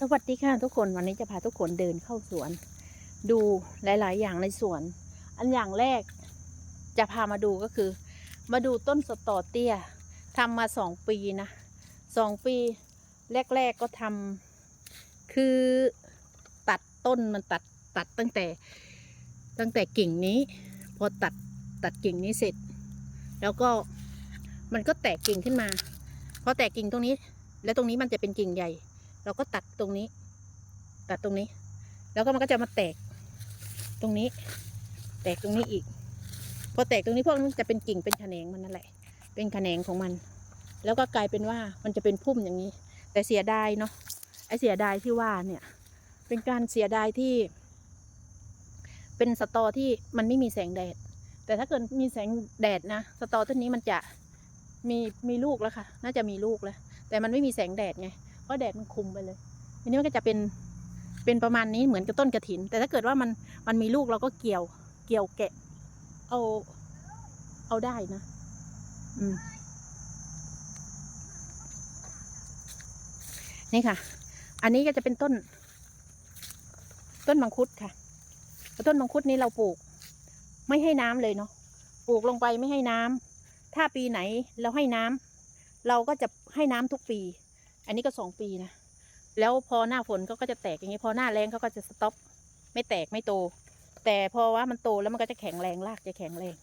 สวัสดีค่ะทุกคนวันนี้จะพาทุกคนเดินเข้าสวน ดูหลาย ๆ อย่างในสวน อันอย่างแรกจะพามาดูก็คือ มาดูต้นสตอเตี้ยทำมาสองปีนะสองปี แรก ๆ ก็ทำคือตัดต้นมันตัดตัดตั้งแต่ ตั้งแต่กิ่งนี้ พอตัดตัดกิ่งนี้เสร็จ แล้วก็มันก็แตกกิ่งขึ้นมาพอแตกกิ่งตรงนี้ แล้วตรงนี้มันจะเป็นกิ่งใหญ่ เราก็ตัดตรงนี้ ตัดตรงนี้ แล้วก็มันก็จะมาแตกตรงนี้ แตกตรงนี้อีก พอแตกตรงนี้พวกนั้นจะเป็นกิ่งเป็นแขนงมันนั่นแหละ เป็นแขนงของมัน แล้วก็กลายเป็นว่ามันจะเป็นพุ่มอย่างนี้ แต่เสียดายเนาะไอเสียดายที่ว่าเนี่ย เป็นการเสียดายที่ เป็นสตอที่มันไม่มีแสงแดด แต่ถ้าเกิดมีแสงแดดนะสตอต้นนี้มันจะมีมีลูกแล้วค่ะ น่าจะมีลูกแล้ว แต่มันไม่มีแสงแดดไง เพราะแดดมันคุมไปเลยทีนี้มันก็จะเป็นเป็นประมาณนี้เหมือนกับต้นกระถิน แต่ถ้าเกิดว่ามันมันมีลูกเราก็เกี่ยว เกี่ยวแกะ เอา เอาได้นะ อืม นี่ค่ะ อันนี้ก็จะเป็นต้น ต้นมังคุดค่ะ ต้นมังคุดนี้เราปลูก ไม่ให้น้ำเลยเนาะ ปลูกลงไปไม่ให้น้ำถ้าปีไหนเราให้น้ำเราก็จะให้น้ำทุกปี อันนี้ก็สองปีนะ แล้วพอหน้าฝนเขาก็จะแตกอย่างนี้ พอหน้าแรงเขาก็จะสต็อป ไม่แตกไม่โต แต่พอว่ามันโตแล้วมันก็จะแข็งแรงรากจะแข็งแรง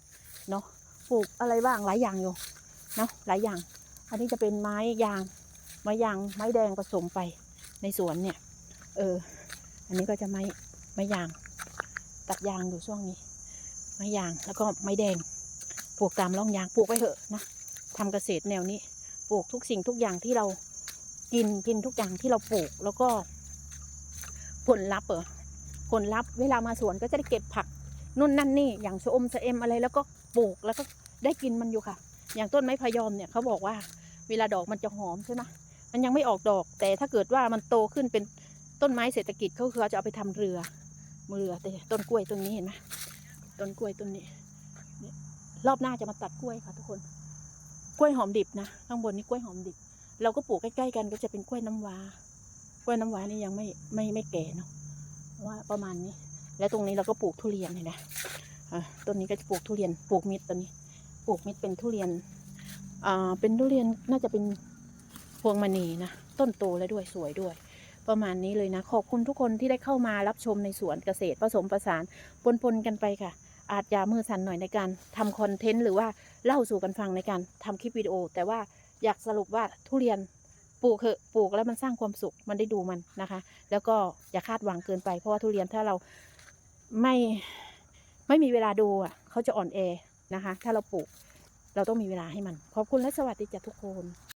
เนาะ ปลูกอะไรบ้างหลายอย่างอยู่ เนาะหลายอย่าง อันนี้จะเป็นไม้ยาง ไม้ยางไม้แดงผสมไปในสวนเนี่ย เออ อันนี้ก็จะไม้ไม้ยาง ตัดยางอยู่ช่วงนี้ ไม้ยางแล้วก็ไม้แดง ปลูกตามร่องยางปลูกไว้เถอะนะทำเกษตรแนวนี้ ปลูกทุกสิ่งทุกอย่างที่เรา กินกินทุกอย่างที่เราปลูก แล้วก็ผลลัพธ์เหรอผลลัพธ์เวลามาสวนก็จะได้เก็บผักนู่นนั่นนี่อย่างชะอมชะเอมอะไรแล้วก็ปลูกแล้วก็ได้กินมันอยู่ค่ะ อย่างต้นไม้พยอมเนี่ยเขาบอกว่าเวลาดอกมันจะหอมใช่ไหมมันยังไม่ออกดอก แต่ถ้าเกิดว่ามันโตขึ้นเป็นต้นไม้เศรษฐกิจเขาคือเขาจะเอาไปทำเรือเรือแต่ต้นกล้วยต้นนี้เห็นไหมต้นกล้วยต้นนี้รอบหน้าจะมาตัดกล้วยค่ะทุกคน กล้วยหอมดิบนะข้างบนนี่กล้วยหอมดิบ เราก็ปลูกใกล้ๆกันก็จะเป็นกล้วยน้ำว้ากล้วยน้ำว้านี่ยังไม่ไม่ไม่แก่เนาะว่าประมาณนี้ แล้วตรงนี้เราก็ปลูกทุเรียนเห็นไหมอ่าต้นนี้ก็จะปลูกทุเรียนปลูกมิตรตัวนี้ ปลูกมิตรเป็นทุเรียนอ่าเป็นทุเรียนน่าจะเป็นพวงมณีนะต้นโตแล้วด้วยสวยด้วย ประมาณนี้เลยนะ ขอบคุณทุกคนที่ได้เข้ามารับชมในสวนเกษตรผสมผสานปนๆกันไปค่ะ อาจจะมือสั่นหน่อยในการทำคอนเทนต์หรือว่าเล่าสู่กันฟังในการทำคลิปวิดีโอ แต่ว่า อยากสรุปว่าทุเรียนปลูกเถอะปลูกแล้วมันสร้างความสุขมันได้ดูมันนะคะ แล้วก็อย่าคาดหวังเกินไป เพราะว่าทุเรียนถ้าเราไม่ไม่มีเวลาดูอะเขาจะอ่อนแอนะคะ ถ้าเราปลูกเราต้องมีเวลาให้มัน ขอบคุณและสวัสดีจ้ะทุกคน